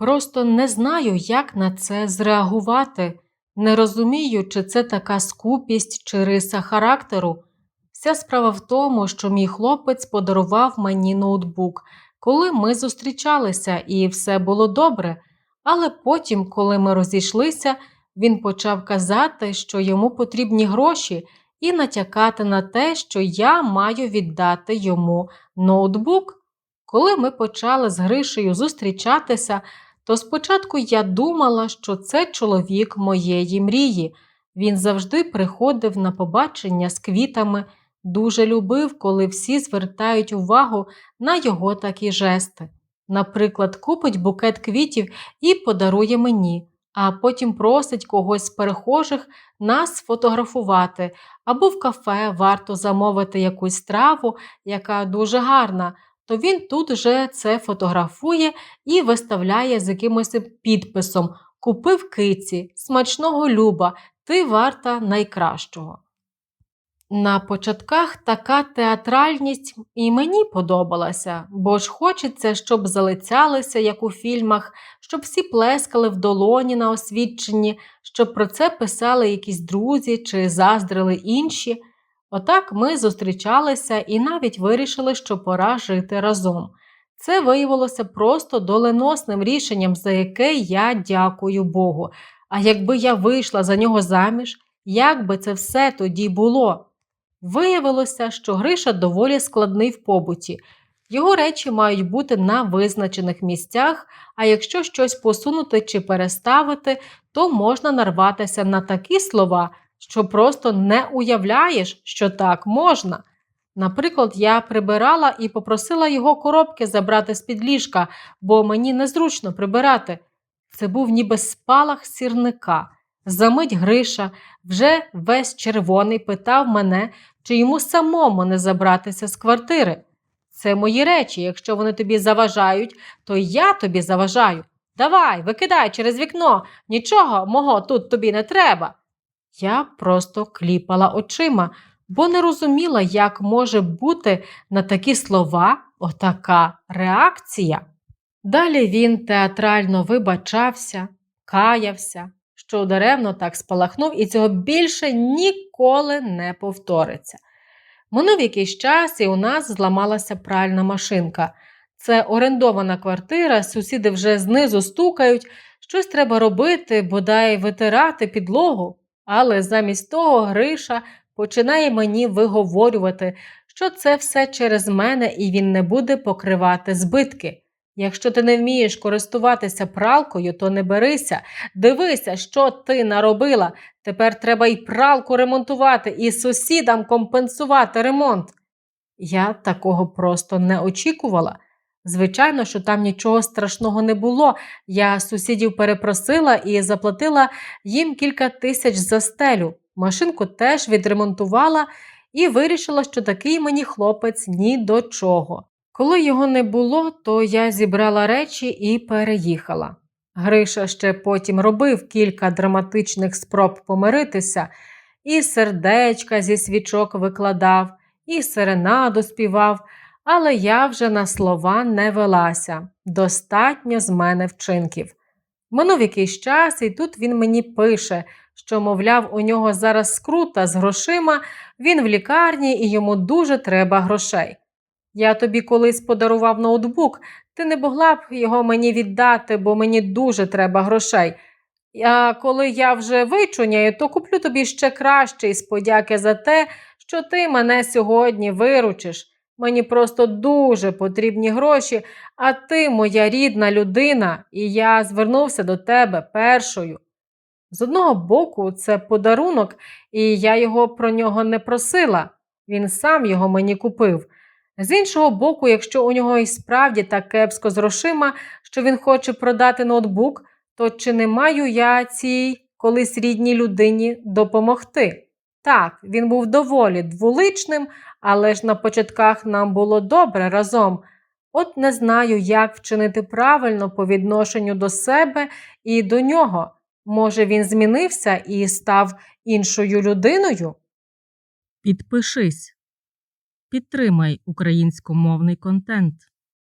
Просто не знаю, як на це зреагувати. Не розумію, чи це така скупість чи риса характеру. Вся справа в тому, що мій хлопець подарував мені ноутбук, коли ми зустрічалися, і все було добре. Але потім, коли ми розійшлися, він почав казати, що йому потрібні гроші, і натякати на те, що я маю віддати йому ноутбук. Коли ми почали з Гришею зустрічатися, то спочатку я думала, що це чоловік моєї мрії. Він завжди приходив на побачення з квітами, дуже любив, коли всі звертають увагу на його такі жести. Наприклад, купить букет квітів і подарує мені, а потім просить когось з перехожих нас сфотографувати, або в кафе варто замовити якусь страву, яка дуже гарна, то він тут же це фотографує і виставляє з якимось підписом Купив киці, смачного люба, ти варта найкращого. На початках така театральність і мені подобалася, бо ж хочеться, щоб залицялися, як у фільмах, щоб всі плескали в долоні на освідченні, щоб про це писали якісь друзі чи заздрили інші. Отак ми зустрічалися і навіть вирішили, що пора жити разом. Це виявилося просто доленосним рішенням, за яке я дякую Богу. А якби я вийшла за нього заміж, як би це все тоді було? Виявилося, що Гриша доволі складний в побуті. Його речі мають бути на визначених місцях, а якщо щось посунути чи переставити, то можна нарватися на такі слова, що просто не уявляєш, що так можна. Наприклад, я прибирала і попросила його коробки забрати з-під ліжка, бо мені незручно прибирати. Це був ніби спалах сірника. Замить Гриша, вже весь червоний, питав мене, чи йому самому не забратися з квартири. Це мої речі, якщо вони тобі заважають, то я тобі заважаю. Давай, викидай через вікно, нічого мого тут тобі не треба. Я просто кліпала очима, бо не розуміла, як може бути на такі слова отака реакція. Далі він театрально вибачався, каявся, що даремно так спалахнув, і цього більше ніколи не повториться. Минув якийсь час, і у нас зламалася пральна машинка. Це орендована квартира, сусіди вже знизу стукають, щось треба робити, бодай витирати підлогу. Але замість того Гриша починає мені виговорювати, що це все через мене і він не буде покривати збитки. Якщо ти не вмієш користуватися пралкою, то не берися. Дивися, що ти наробила. Тепер треба і пралку ремонтувати, і сусідам компенсувати ремонт. Я такого просто не очікувала. Звичайно, що там нічого страшного не було. Я сусідів перепросила і заплатила їм кілька тисяч за стелю. Машинку теж відремонтувала і вирішила, що такий мені хлопець ні до чого. Коли його не було, то я зібрала речі і переїхала. Гриша ще потім робив кілька драматичних спроб помиритися, і сердечка зі свічок викладав, і серенаду співав, але я вже на слова не велася. Достатньо з мене вчинків. Минув якийсь час, і тут він мені пише, що, мовляв, у нього зараз скрута з грошима, він в лікарні і йому дуже треба грошей. Я тобі колись подарував ноутбук, ти не могла б його мені віддати, бо мені дуже треба грошей. А коли я вже вичуняю, то куплю тобі ще кращий з подяки за те, що ти мене сьогодні виручиш. Мені просто дуже потрібні гроші, а ти моя рідна людина, і я звернувся до тебе першою. З одного боку, це подарунок, і я його про нього не просила. Він сам його мені купив. З іншого боку, якщо у нього і справді так кепсько з грошима, що він хоче продати ноутбук, то чи не маю я цій колись рідній людині допомогти? Так, він був доволі двуличним, але ж на початках нам було добре разом. От не знаю, як вчинити правильно по відношенню до себе і до нього. Може, він змінився і став іншою людиною? Підпишись. Підтримай українськомовний контент.